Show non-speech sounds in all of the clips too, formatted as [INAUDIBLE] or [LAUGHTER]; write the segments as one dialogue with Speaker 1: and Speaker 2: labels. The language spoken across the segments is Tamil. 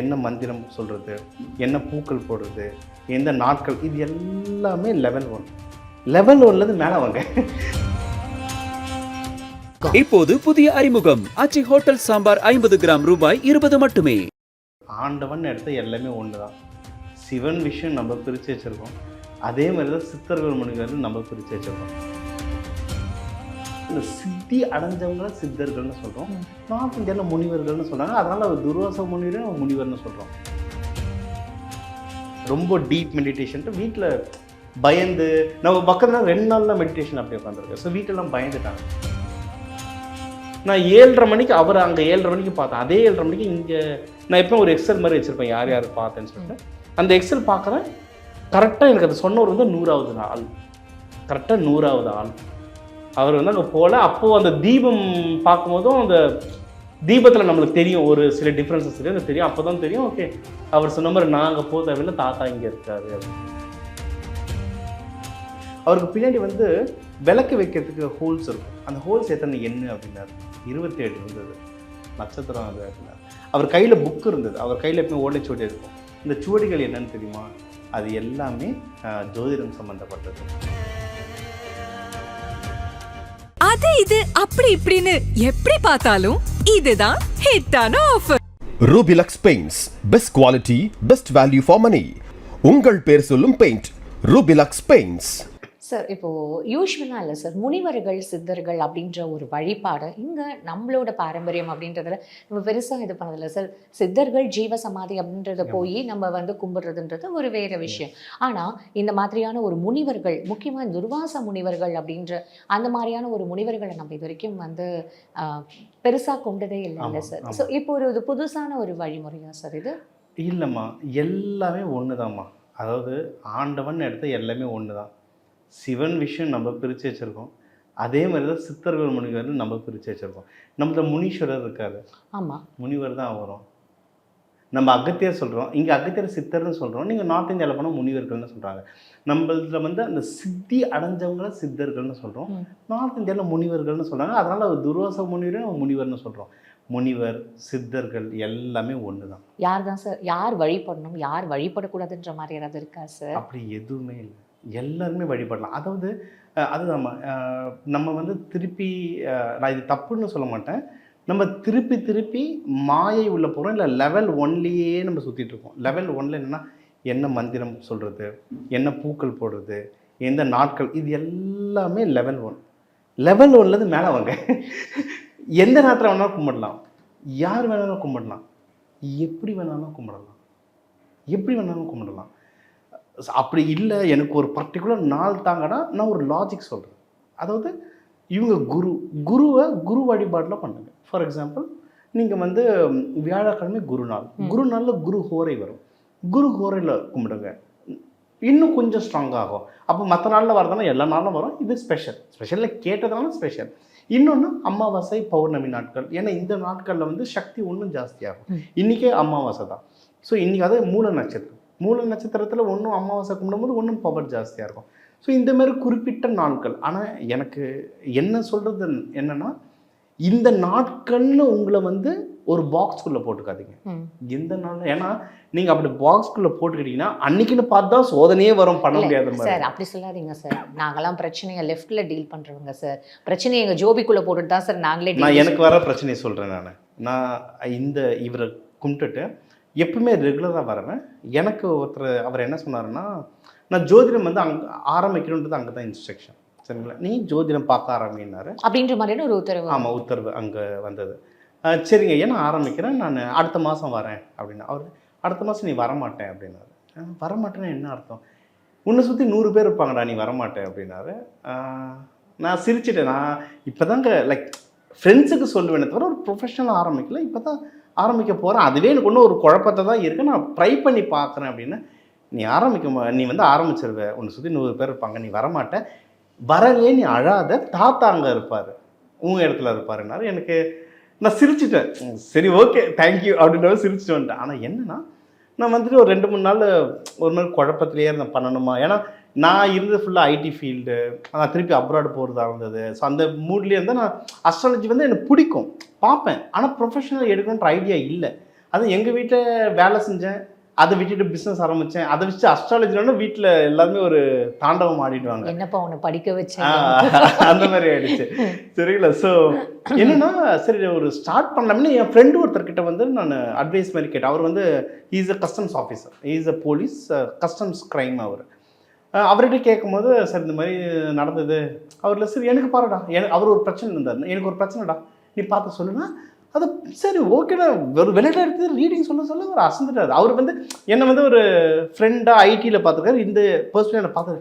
Speaker 1: என்ன மந்திரம் சொல்கிறது என்ன பூக்கள் போடுறது? எந்த நாட்கள்? இது எல்லாமே லெவல் ஒன் லெவல் ஒன்லேருந்து மேலே வாங்க.
Speaker 2: இப்போது புதிய அறிமுகம். அச்சி ஹோட்டல் சாம்பார் ஐம்பது கிராம் ரூபாய் இருபது மட்டுமே.
Speaker 1: ஆண்டவன் எடுத்த எல்லாமே ஒன்று தான். சிவன் விஷயம் நம்ம பிரித்து வச்சுருக்கோம். அதே மாதிரி தான் சித்தர்கள் முனிவர்கள் நம்ம பிரித்து வச்சுருக்கோம். இந்த சித்தி அடைஞ்சவங்கள சித்தர்கள்னு சொல்கிறோம் நார்த் இந்தியாவில் முனிவர்கள்னு சொல்கிறாங்க அதனால் அவர் துர்வாச முனிவரே நம்ம முனிவர்னு சொல்கிறோம் ரொம்ப டீப் மெடிடேஷன்ட்டு வீட்டில் பயந்து நம்ம பக்கத்தில் ரெண்டு நாளில் மெடிடேஷன் அப்படி உட்காந்துருக்கு ஸோ வீட்டெல்லாம் பயந்துட்டாங்க. நான் ஏழரை மணிக்கு அவர் அங்கே ஏழரை மணிக்கு பார்த்தேன். அதே ஏழரை மணிக்கு இங்கே நான் எப்பவும் ஒரு எக்ஸல் மாதிரி வச்சுருப்பேன். யார் யார் பார்த்தேன்னு சொல்லிட்டு. அந்த எக்ஸல் பார்க்குறேன். கரெக்டாக எனக்கு அது சொன்னவர் வந்து நூறாவது ஆள் கரெக்டாக நூறாவது ஆள். அவர் வந்து அங்கே போகல அப்போது அந்த தீபம் பார்க்கும்போதும் அந்த தீபத்தில் நம்மளுக்கு தெரியும். ஒரு சில டிஃப்ரென்சஸ் தெரியும் அது தெரியும். அப்போ தான் தெரியும். ஓகே அவர் சொன்ன மாதிரி நாங்கள் போக தேவையில்லை. தாத்தா இங்கே இருக்காரு. அப்படின்னு. அவருக்கு பின்னாடி வந்து விளக்கு வைக்கிறதுக்கு ஹோல்ஸ் இருக்கும். அந்த ஹோல்ஸ் எத்தனை என்ன அப்படின்னாரு. இருபத்தி ஏழு இருந்தது. நட்சத்திரம் அது அப்படின்னாரு. அவர் கையில் புக் இருந்தது. அவர் கையில் எப்பவுமே ஓலைச்சுவடி இருக்கும். இந்த சுவடிகள் என்னன்னு தெரியுமா? அது எல்லாமே ஜோதிடம் சம்மந்தப்பட்டது
Speaker 3: அது இது அப்படி இப்படின்னு எப்படி பார்த்தாலும் இதுதான் ஹிட்டான offer
Speaker 4: Rubilux paints best quality best value for money உங்கள் பேர் சொல்லும் பெயிண்ட் ரூபிலக்ஸ் பெயிண்ட்ஸ்
Speaker 5: சார் இப்போ யூஸ்வலாக இல்லை சார் முனிவர்கள் சித்தர்கள் அப்படின்ற ஒரு வழிபாடு இங்கே நம்மளோட பாரம்பரியம் அப்படின்றதுல நம்ம பெருசாக இது பண்ணதில்லை சார் சித்தர்கள் ஜீவ சமாதி அப்படின்றத போய் நம்ம வந்து கும்பிடுறதுன்றது ஒரு வேற விஷயம். ஆனால் இந்த மாதிரியான ஒரு முனிவர்கள் முக்கியமாக துர்வாச முனிவர்கள் அப்படின்ற அந்த மாதிரியான ஒரு முனிவர்களை நம்ம இது வரைக்கும் வந்து பெருசாக கொண்டதே இல்லைல்ல
Speaker 1: ஆமா,
Speaker 5: சார். ஸோ இப்போ ஒரு இது புதுசான ஒரு வழிமுறையா சார் இது?
Speaker 1: இல்லைம்மா. எல்லாமே ஒன்று தான்மா அதாவது ஆண்டவன் எடுத்த எல்லாமே ஒன்று தான் சிவன் விஷயம் நம்ம பிரித்து வச்சுருக்கோம். அதே மாதிரி தான் சித்தர்கள் முனிவர்கள் நம்ம பிரித்து வச்சுருக்கோம். நம்மள முனீஸ்வரர் இருக்காரு.
Speaker 5: ஆமாம்
Speaker 1: முனிவர் தான் வரும் நம்ம அகத்தியர் சொல்கிறோம் இங்கே அகத்தியர் சித்தர்னு சொல்கிறோம் நீங்கள் நார்த் இந்தியாவில் போனால் முனிவர்கள்னு சொல்கிறாங்க நம்மளதுல வந்து அந்த சித்தி அடைஞ்சவங்கள சித்தர்கள்னு சொல்கிறோம். நார்த் இந்தியாவில் முனிவர்கள்னு சொல்கிறாங்க அதனால் அவர் துர்வாச முனிவரே நம்ம முனிவர்னு சொல்கிறோம் முனிவர் சித்தர்கள் எல்லாமே ஒன்று தான்
Speaker 5: யார் தான் சார்? யார் வழிபடணும்? யார் வழிபடக்கூடாதுன்ற மாதிரி ஏதாவது இருக்கா சார்?
Speaker 1: அப்படி எதுவுமே இல்லை. எல்லாருமே வழிபடலாம். அதாவது அது நம்ம நம்ம வந்து திருப்பி நான் இது தப்புன்னு சொல்ல மாட்டேன். நம்ம திருப்பி திருப்பி மாயை உள்ள போகிறோம் இல்லை லெவல் ஒன்லேயே நம்ம சுற்றிட்டு இருக்கோம். லெவல் ஒன்ல என்னென்னா என்ன மந்திரம் சொல்கிறது என்ன பூக்கள் போடுறது? எந்த நாட்கள்? இது எல்லாமே லெவல் ஒன் லெவல் ஒன்லேருந்து மேலே வாங்க. எந்த நேரத்தில் வேணாலும் கும்பிடலாம். யார் வேணாலும் கும்பிடலாம். எப்படி வேணாலும் கும்பிடலாம். எப்படி வேணாலும் கும்பிடலாம். அப்படி இல்லை எனக்கு ஒரு பர்டிகுலர் நாள் தாங்கன்னா நான் ஒரு லாஜிக் சொல்கிறேன் அதாவது இவங்க குரு குருவை குரு வழிபாட்டில் பண்ணுங்க. ஃபார் எக்ஸாம்பிள் நீங்கள் வந்து வியாழக்கிழமை குரு நாள். குரு நாளில் குரு ஹோரை வரும். குரு ஹோரையில் கும்பிடுங்க. இன்னும் கொஞ்சம் ஸ்ட்ராங் ஆகும். அப்போ மற்ற நாளில் வரதுனா எல்லா நாளும் வரும். இது ஸ்பெஷல் ஸ்பெஷலில் கேட்டதுனால ஸ்பெஷல் இன்னொன்று அமாவாசை பௌர்ணமி நாட்கள். ஏன்னா இந்த நாட்களில் வந்து சக்தி இன்னும் ஜாஸ்தியாகும். இன்றைக்கே அமாவாசை தான். ஸோ இன்றைக்கி அது மூல நட்சத்திரம். மூல நட்சத்திரத்தில் ஒன்றும் அமாவாசை கும்பிடும்போது ஒன்றும் பவர் ஜாஸ்தியாக இருக்கும். ஸோ இந்த மாதிரி குறிப்பிட்ட நாட்கள். ஆனால் எனக்கு என்ன சொல்கிறது என்னன்னா இந்த நாட்கள்னு உங்களை வந்து ஒரு பாக்ஸ்குள்ளே போட்டுக்காதீங்க. எந்த நாள் ஏன்னா நீங்கள் அப்படி பாக்ஸ்குள்ளே போட்டுக்கிட்டீங்கன்னா அன்னைக்குன்னு பார்த்தா சோதனையே வரும் பண்ண முடியாத
Speaker 5: சார் அப்படி சொல்லாதீங்க சார் நாங்கெல்லாம் பிரச்சனையை லெஃப்ட்ல டீல் பண்றவங்க சார் பிரச்சனையை எங்க ஜோபிக்குள்ள போட்டுட்டு தான் சார் நாங்களே
Speaker 1: நான் எனக்கு வர பிரச்சனையை சொல்கிறேன் நான். நான் இந்த இவரை கும்பிட்டுட்டு எப்பவுமே ரெகுலராக வரேன் எனக்கு ஒருத்தர் அவர் என்ன சொன்னாருன்னா நான் ஜோதிடம் வந்து அங்கே ஆரம்பிக்கணுன்றது அங்கே தான் இன்ஸ்ட்ரக்ஷன் சரிங்களா? நீ ஜோதிடம் பார்க்க ஆரம்பினாரு
Speaker 5: அப்படின்ற மாதிரியான ஒரு உத்தரவு.
Speaker 1: ஆமாம் உத்தரவு அங்கே வந்தது. சரிங்க ஏன் நான் ஆரம்பிக்கிறேன். நான் அடுத்த மாதம் வரேன். அப்படின்னா அவர் அடுத்த மாதம் நீ வரமாட்டேன். அப்படின்னாரு. வரமாட்டேன்னா என்ன அர்த்தம்? உன்னை சுற்றி நூறு பேர் இருப்பாங்கடா நீ வரமாட்டேன். அப்படின்னாரு. நான் சிரிச்சிட்டேன். நான் இப்போ தாங்க லைக் ஃப்ரெண்ட்ஸுக்கு சொல்லுவேனே தவிர ஒரு ப்ரொஃபஷனல் ஆரம்பிக்கல. இப்போ தான் ஆரம்பிக்க போகிறேன் அதுவே எனக்கு ஒன்றும் ஒரு குழப்பத்தை தான் இருக்குது நான் ட்ரை பண்ணி பார்க்குறேன் அப்படின்னா. நீ ஆரம்பிக்க நீ வந்து ஆரம்பிச்சிருவ. உன்னை சுற்றி நூறு பேர் இருப்பாங்க. நீ வரமாட்ட. வரவே நீ அழாத. தாத்தா அங்கே இருப்பார். உங்கள் இடத்துல இருப்பாருன்னாரு. எனக்கு நான் சிரிச்சிட்டேன். ம், சரி ஓகே தேங்க்யூ அப்படின்ற சிரிச்சுட்டு வந்துட்டேன். ஆனால் என்னன்னா நான் வந்துட்டு ஒரு ரெண்டு மூணு நாள் ஒரு மாதிரி குழப்பத்திலேயே இருந்தேன். பண்ணணுமா? ஏன்னா நான் இருந்தது ஃபுல்லாக ஐடி ஃபீல்டு நான் திருப்பி அப்ராட் போகிறதா இருந்தது. ஸோ அந்த மூட்லேயே இருந்தால் நான் அஸ்ட்ராலஜி வந்து எனக்கு பிடிக்கும். பார்ப்பேன். ஆனால் ப்ரொஃபஷனல் எடுக்கணுன்ற ஐடியா இல்லை. அது எங்கள் வீட்டில் வேலை செஞ்சேன். அதை விட்டுட்டு பிஸ்னஸ் ஆரம்பித்தேன் அதை வச்சு அஸ்ட்ராலஜினா வீட்டில் எல்லாருமே ஒரு தாண்டவம் ஆடிடுவாங்க.
Speaker 5: என்னப்பா உன்னை படிக்க வச்சேன்
Speaker 1: அந்த மாதிரி ஆயிடுச்சு. சரிங்களா? ஸோ என்னன்னா சரி ஒரு ஸ்டார்ட் பண்ணலாம்னு என் ஃப்ரெண்டு ஒருத்தர்கிட்ட வந்து நான் அட்வைஸ் மாதிரி கேட்டேன். அவர் வந்து is a customs officer is a police customs crime அவர். அவர்கிட்ட கேட்கும்போது சார் இந்த மாதிரி நடந்தது. அவரில் சரி எனக்கு பாருடா எனக்கு அவர் ஒரு பிரச்சனை இருந்தார். எனக்கு ஒரு பிரச்சனைடா நீ பார்த்து சொல்லுனா அது சரி ஓகேடா ஒரு விளையாட எடுத்து ரீடிங் சொல்ல சொல்ல அவர் அசந்துட்டார். அவர் வந்து என்னை வந்து ஒரு ஃப்ரெண்டாக ஐடியில் பார்த்துருக்காரு. இந்த பர்சனல் என்னை பார்த்து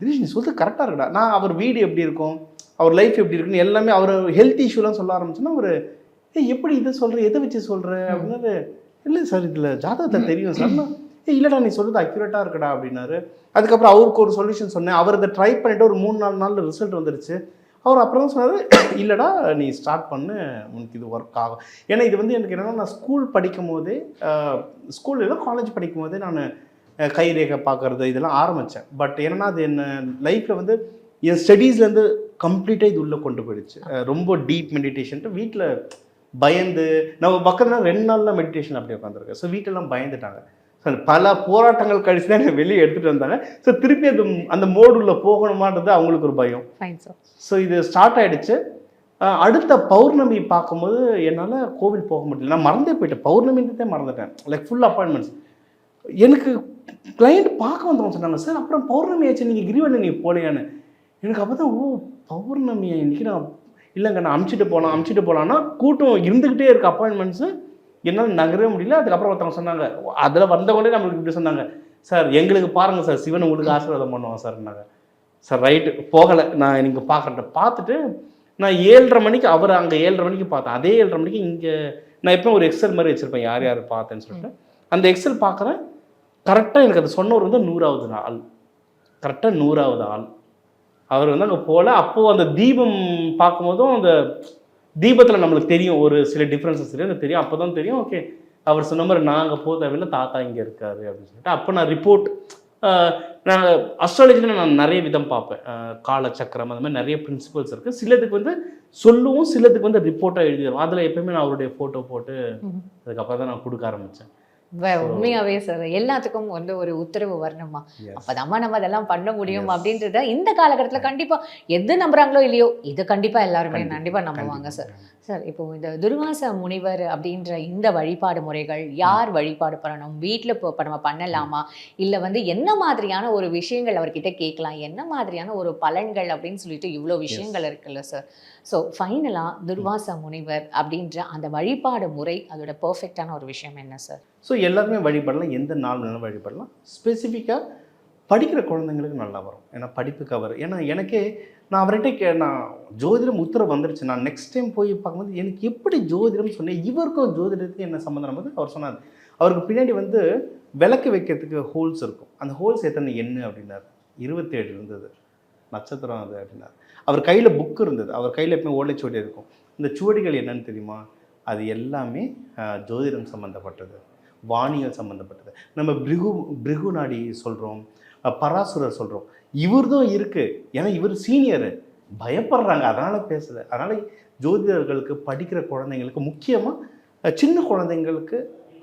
Speaker 1: தினேஷ் நீ சொல்றது கரெக்டாக இருக்குடா. நான் அவர் வீடு எப்படி இருக்கும்? அவர் லைஃப் எப்படி இருக்குன்னு எல்லாமே அவர் ஹெல்த் இஷ்யூலாம் சொல்ல ஆரம்பிச்சுன்னா ஒரு ஏய் எப்படி இதை சொல்கிற எதை வச்சு சொல்கிற அப்படின்னாரு இல்லை சார் இதில் ஜாதகத்தில் தெரியும் சார். இல்லைடா நீ சொல்கிறது அக்யூரேட்டாக இருக்கடா அப்படின்னாரு. அதுக்கப்புறம் அவருக்கு ஒரு சொல்யூஷன் சொன்னேன். அவர் இதை ட்ரை பண்ணிவிட்டு ஒரு மூணு நாலு நாளில் ரிசல்ட் வந்துருச்சு. அவர் அப்புறம் தான் சொன்னார் இல்லைடா நீ ஸ்டார்ட் பண்ணு உனக்கு இது ஒர்க் ஆகும். ஏன்னா இது வந்து எனக்கு என்னென்னா நான் ஸ்கூல் படிக்கும் போதே ஸ்கூல் இல்லை காலேஜ் படிக்கும் போதே நான் கைரேகை பார்க்குறது இதெல்லாம் ஆரம்பித்தேன் பட் என்னென்னா அது என்ன லைஃப்பில் வந்து என் ஸ்டடீஸ்லேருந்து கம்ப்ளீட்டாக இது உள்ளே கொண்டு போயிடுச்சு. ரொம்ப டீப் மெடிடேஷன்ட்டு வீட்டில் பயந்து நம்ம பக்கத்துல ரெண்டு நாளில் மெடிடேஷன் அப்படியே உட்காந்துருக்கேன். ஸோ வீட்டெல்லாம் பயந்துட்டாங்க. ஸோ பல போராட்டங்கள் கழிச்சு தான் வெளியே எடுத்துகிட்டு வந்தாங்க. ஸோ திருப்பி அந்த அந்த மோடுள்ள போகணுமான்றது அவங்களுக்கு ஒரு பயம்.
Speaker 5: ஃபைன் சார்
Speaker 1: ஸோ இது ஸ்டார்ட் ஆயிடுச்சு. அஹ் அடுத்த பௌர்ணமி பார்க்கும்போது என்னால் கோவில் போக முடியல. நான் மறந்தே போயிட்டேன். பௌர்ணமின்றதே மறந்துட்டேன். லைக் ஃபுல் அப்பாயின்மெண்ட்ஸ் எனக்கு கிளைண்ட் பார்க்க வந்தவங்க சொன்னாங்க. சார் அப்புறம் பௌர்ணமி ஆச்சு. நீங்கள் கிரிவலம் நீங்கள் போலையான்னு எனக்கு அப்போ தான் ஓ பௌர்ணமி இன்னைக்கு நான் இல்லைங்க நான் அமுச்சிட்டு போகலாம் அமுச்சிட்டு போகலான்னா கூட்டம் இருந்துக்கிட்டே இருக்கு அப்பாயின்மெண்ட்ஸு என்னால் நகரவே முடியல. அதுக்கப்புறம் ஒருத்தவங்க சொன்னாங்க அதில் வந்தவங்களே நம்மளுக்கு இப்படி சொன்னாங்க. சார் எங்களுக்கு பாருங்கள் சார் சிவன் உங்களுக்கு ஆசீர்வாதம் பண்ணுவோம் சார்னாங்க சார் ரைட்டு போகலை. நான் நீங்கள் பார்க்குறேன் பார்த்துட்டு நான் ஏழரை மணிக்கு அவர் அங்கே ஏழரை மணிக்கு பார்த்தேன். அதே ஏழரை மணிக்கு இங்கே நான் எப்பவும் ஒரு எக்ஸல் மாதிரி வச்சுருப்பேன். யார் யார் பார்த்தேன்னு சொல்லிட்டு. அந்த எக்ஸல் பார்க்குறேன் கரெக்டாக எனக்கு அது சொன்னவர் வந்து நூறாவது ஆள் கரெக்டாக நூறாவது ஆள். அவர் வந்து அங்கே போகல அப்போது அந்த தீபம் பார்க்கும்போதும் அந்த தீபத்தில் நம்மளுக்கு தெரியும் ஒரு சில டிஃப்ரென்சஸ் தெரியும் தெரியும். அப்போ தான் தெரியும் ஓகே அவர் சொன்ன மாதிரி நாங்கள் போக தேவையில்லை தாத்தா இங்கே இருக்காரு அப்படின்னு சொல்லிட்டு. அப்போ நான் ரிப்போர்ட் நாங்கள் அஸ்ட்ராலஜியில் நான் நிறைய விதம் பார்ப்பேன். அஹ் காலச்சக்கரம் அந்த மாதிரி நிறைய பிரின்சிபல்ஸ் இருக்குது சிலதுக்கு வந்து சொல்லுவோம் சிலதுக்கு வந்து ரிப்போர்ட்டாக எழுதிடுவோம். அதில் எப்பயுமே நான் அவருடைய ஃபோட்டோ போட்டு அதுக்கப்புறம் தான் நான் கொடுக்க ஆரம்பித்தேன்
Speaker 5: உண்மையாவே சார் எல்லாத்துக்கும் வந்து ஒரு உத்தரவு வரணுமா அப்பதாம்மா நம்ம அதெல்லாம் பண்ண முடியும். அப்படின்றத இந்த காலகட்டத்துல கண்டிப்பா எது நம்புறாங்களோ இல்லையோ இது கண்டிப்பா எல்லாருமே
Speaker 1: கண்டிப்பா,
Speaker 5: நம்புவாங்க. சார் சார் இப்போ இந்த துர்வாச முனிவர் அப்படின்ற இந்த வழிபாடு முறைகள் யார் வழிபாடு பண்ணணும்? வீட்டில் இப்போ இப்போ நம்ம பண்ணலாமா? இல்லை வந்து என்ன மாதிரியான ஒரு விஷயங்கள் அவர்கிட்ட கேட்கலாம்? என்ன மாதிரியான ஒரு பலன்கள் அப்படின்னு சொல்லிட்டு இவ்வளோ விஷயங்கள் இருக்குல்ல சார். ஸோ ஃபைனலாக துர்வாச முனிவர் அப்படின்ற அந்த வழிபாடு முறை அதோட பெர்ஃபெக்டான ஒரு விஷயம் என்ன சார்?
Speaker 1: ஸோ எல்லாருமே வழிபடலாம். எந்த நாள் வேணாலும் வழிபடலாம். ஸ்பெசிஃபிக்காக படிக்கிற குழந்தைங்களுக்கு நல்லா வரும். ஏன்னா படிப்புக்கு அவர் ஏன்னா எனக்கே நான் அவர்கிட்ட கே நான் ஜோதிடம் உத்தரவு வந்துருச்சு. நான் நெக்ஸ்ட் டைம் போய் பார்க்கும்போது எனக்கு எப்படி ஜோதிடம் சொன்னேன் இவருக்கும் ஜோதிடத்துக்கு என்ன சம்மந்தம் போது அவர் சொன்னார். அவருக்கு பின்னாடி வந்து விளக்கு வைக்கிறதுக்கு ஹோல்ஸ் இருக்கும். அந்த ஹோல்ஸ் எத்தனை? என்ன? அப்படின்னாரு. இருபத்தேழு இருந்தது. நட்சத்திரம் அது அப்படின்னார். அவர் கையில் புக் இருந்தது. அவர் கையில் எப்பவுமே ஓலைச்சுவடி இருக்கும். இந்த சுவடிகள் என்னன்னு தெரியுமா? அது எல்லாமே ஜோதிடம் சம்மந்தப்பட்டது வானியல் சம்மந்தப்பட்டது நம்ம பிரிகு பிரிகு நாடி சொல்கிறோம் பராசுரர் சொல்கிறோம் இவர்தான் இருக்குது ஏன்னா இவர் சீனியரு பயப்படுறாங்க. அதனால் பேசல. அதனால் ஜோதிடர்களுக்கு படிக்கிற குழந்தைங்களுக்கு முக்கியமாக சின்ன குழந்தைங்களுக்கு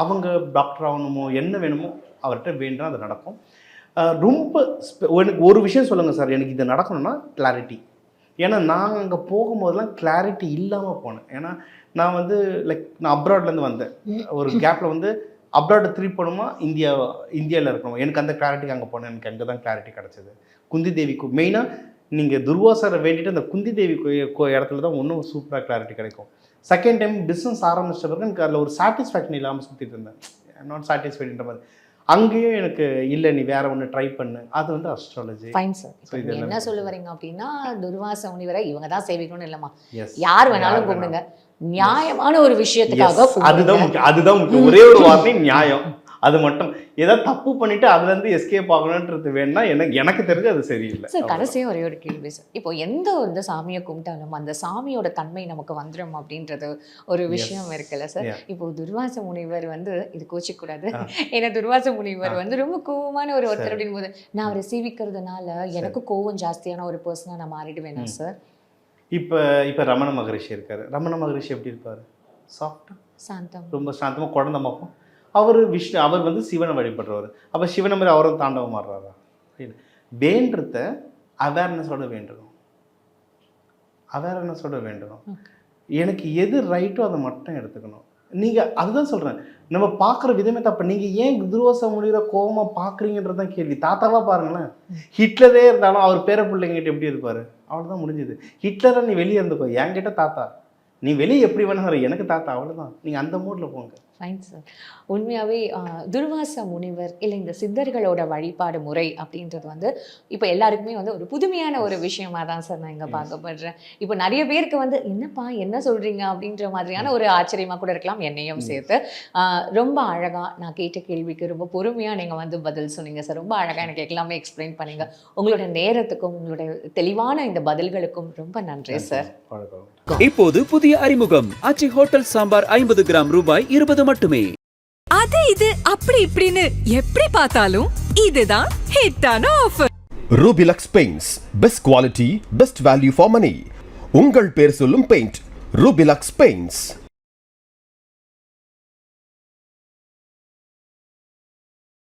Speaker 1: அவங்க டாக்டர் ஆகணுமோ என்ன வேணுமோ அவர்கிட்ட வேண்டாம் அது நடக்கும். ரொம்ப எனக்கு ஒரு விஷயம் சொல்லுங்கள் சார். எனக்கு இது நடக்கணும்னா கிளாரிட்டி ஏன்னா நான் அங்கே போகும்போதெல்லாம் கிளாரிட்டி இல்லாமல் போனேன். ஏன்னா நான் வந்து லைக் நான் அப்ராட்லேருந்து வந்தேன். ஒரு கேப்பில் வந்து அப்ராட் திருப்பி போகணுமா? இந்தியா இந்தியாவில் இருக்கணும்? எனக்கு அந்த கிளாரிட்டிக்கு அங்கே போனேன் எனக்கு அங்கே தான் கிளாரிட்டி கிடச்சிது. குந்தி தேவிக்கு மெயினாக நீங்கள் துர்வாசரை வேண்டிட்டு அந்த குந்தி தேவி கோ இடத்துல தான் இன்னும் சூப்பராக கிளாரிட்டி கிடைக்கும். செகண்ட் டைம் பிஸ்னஸ் ஆரம்பிச்ச பிறகு எனக்கு அதில் ஒரு சாட்டிஸ்ஃபேக்ஷன் இல்லாமல் சுற்றிட்டு இருந்தேன். நாட் சாட்டிஸ்ஃபைடுன்ற மாதிரி. அங்கேயும் எனக்கு இல்லை நீ வேற ஒன்று ட்ரை பண்ணு. அது வந்து அஸ்ட்ராலஜி
Speaker 5: ஃபைன் சார் என்ன சொல்ல வரீங்க அப்படின்னா துர்வாச முனிவரை இவங்க தான் சேவிக்கணும்னு இல்லைம்மா. யார் வேணாலும் கூப்பிடுங்க. நியாயமான ஒரு விஷயத்துக்காக
Speaker 1: அதுதான் அதுதான் ஒரே ஒரு வார்த்தை நியாயம். அது மட்டும். ஏதாவது தப்பு பண்ணிட்டு அதுல இருந்து எஸ்கேப் ஆகணுன்றது வேணா எனக்கு எனக்கு தெரிஞ்சு அது சரியில்லை.
Speaker 5: சார் கடைசியா ஒரே ஒரு கேள்வி சார். இப்போ எந்த ஒரு சாமியை கும்பிட்டாலும் அந்த சாமியோட தன்மை நமக்கு வந்துடும் அப்படின்றது ஒரு விஷயம் இருக்குல்ல சார். இப்போ துர்வாச முனிவர் வந்து இது கோச்சிக்கூடாது. [LAUGHS] ஏன்னா துர்வாச முனிவர். வந்து ரொம்ப கோவமான ஒரு ஒருத்தர்
Speaker 1: சரி.
Speaker 5: அப்படின் போது நான் அவரை சேவிக்கிறதுனால எனக்கு கோவம் ஜாஸ்தியான ஒரு பர்சனா நான் மாறிடுவேனா. சார்?
Speaker 1: இப்போ இப்போ ரமண மகரிஷி இருக்காரு. ரமண மகரிஷி எப்படி இருப்பாரு? சாஃப்டா
Speaker 5: சாந்தம்.
Speaker 1: ரொம்ப சாந்தமாக குழந்த முகம் அவர் விஷ்ணு அவர் வந்து சிவனை வழிபடுறவர். அப்போ சிவனை மாதிரி அவரும் தாண்டவம் ஆடுறாரா? வேண்டத அவேர்னஸோட வேண்டணும் அவேர்னஸோட வேண்டணும் எனக்கு எது ரைட்டோ அதை மட்டும் எடுத்துக்கணும். நீங்கள் அதுதான் சொல்கிறேன் நம்ம பார்க்குற விதமே தப்பு. நீங்கள் ஏன் துருவச முடிகிற கோபமாக பார்க்குறீங்கன்றது தான் கேள்வி. தாத்தாவாக பாருங்களேன். ஹிட்லரே இருந்தாலும் அவர் பேர பிள்ளைங்கிட்ட எப்படி இருப்பார்? அவ்வளோதான் முடிஞ்சுது. ஹிட்லரை நீ வெளியே இருந்துக்கோ. என்கிட்ட தாத்தா. நீ வெளியே எப்படி வேணாலும் எனக்கு தாத்தா. அவ்வளோதான் நீங்கள் அந்த மூடில் போங்க.
Speaker 5: ஃபைன் சார் உண்மையாகவே துர்வாச முனிவர் இல்லை இந்த சித்தர்களோட வழிபாடு முறை அப்படின்றது வந்து இப்போ எல்லாருக்குமே வந்து ஒரு புதுமையான ஒரு விஷயமா தான் சார் நான் இங்கே பார்க்கப்படுறேன். இப்போ நிறைய பேருக்கு வந்து என்னப்பா என்ன சொல்கிறீங்க அப்படின்ற மாதிரியான ஒரு ஆச்சரியமாக கூட இருக்கலாம் என்னையும் சேர்த்து. ரொம்ப அழகாக நான் கேட்ட கேள்விக்கு ரொம்ப பொறுமையாக நீங்கள் வந்து பதில் சொன்னீங்க சார். ரொம்ப அழகாக எனக்கு எல்லாமே எக்ஸ்பிளைன் பண்ணீங்க. உங்களோட நேரத்துக்கும் உங்களோட தெளிவான இந்த பதில்களுக்கும் ரொம்ப நன்றி சார்.
Speaker 2: இப்போது புதிய அறிமுகம். ஆச்சி ஹோட்டல் சாம்பார் ஐம்பது கிராம் ரூபாய் இருபது மட்டுமே.
Speaker 3: அது இது அப்படி இப்படின்னு எப்படி பார்த்தாலும் இதுதான் ஹிட்டான offer
Speaker 4: Rubilux paints best quality best value for money உங்கள் பேர் சொல்லும் பெயிண்ட் ரூபிலக்ஸ் பெயிண்ட்ஸ்